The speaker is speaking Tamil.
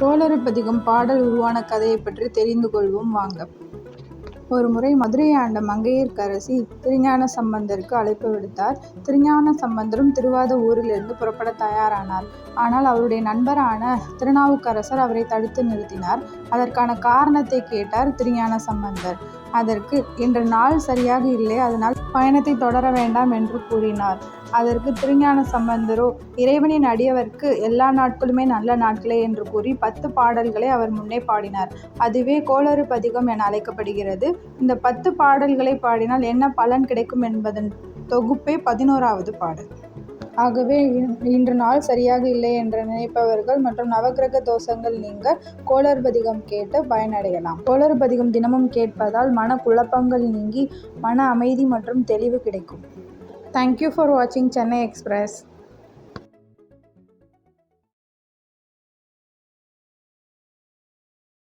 கோளறுபதிகம் பாடல் உருவான கதையைப் பற்றி தெரிந்து கொள்வோம் வாங்க. ஒரு முறை மதுரையை ஆண்ட மங்கையர்க்கரசி திருஞான சம்பந்தருக்கு அழைப்பு விடுத்தார். திருஞான சம்பந்தரும் திருவாத ஊரிலிருந்து புறப்பட தயாரானார். ஆனால் அவருடைய நண்பரான திருநாவுக்கரசர் அவரை தடுத்து நிறுத்தினார். அதற்கான காரணத்தைக் கேட்டார் திருஞான சம்பந்தர். அதற்கு இன்று நாள் சரியாக இல்லை அதனால் பயணத்தை தொடர வேண்டாம் என்று கூறினார். அதற்கு திருஞான சம்பந்தரோ இறைவனின் அடியவர்க்கு எல்லா நாட்களுமே நல்ல நாட்களே என்று கூறி பத்து பாடல்களை அவர் முன்னே பாடினார். அதுவே கோளறு பதிகம் என அழைக்கப்படுகிறது. இந்த பத்து பாடல்களை பாடினால் என்ன பலன் கிடைக்கும் என்பதன் தொகுப்பே பதினோராவது பாடல். ஆகவே இன்று நாள் சரியாக இல்லை என்று நினைப்பவர்கள் மற்றும் நவக்கிரக தோஷங்கள் நீங்க கோளர்பதிகம் கேட்டு பயனடையலாம். கோளர்பதிகம் தினமும் கேட்பதால் மன குழப்பங்கள் நீங்கி மன அமைதி மற்றும் தெளிவு கிடைக்கும். தேங்க் யூ ஃபார் வாட்சிங் சென்னை எக்ஸ்பிரஸ்.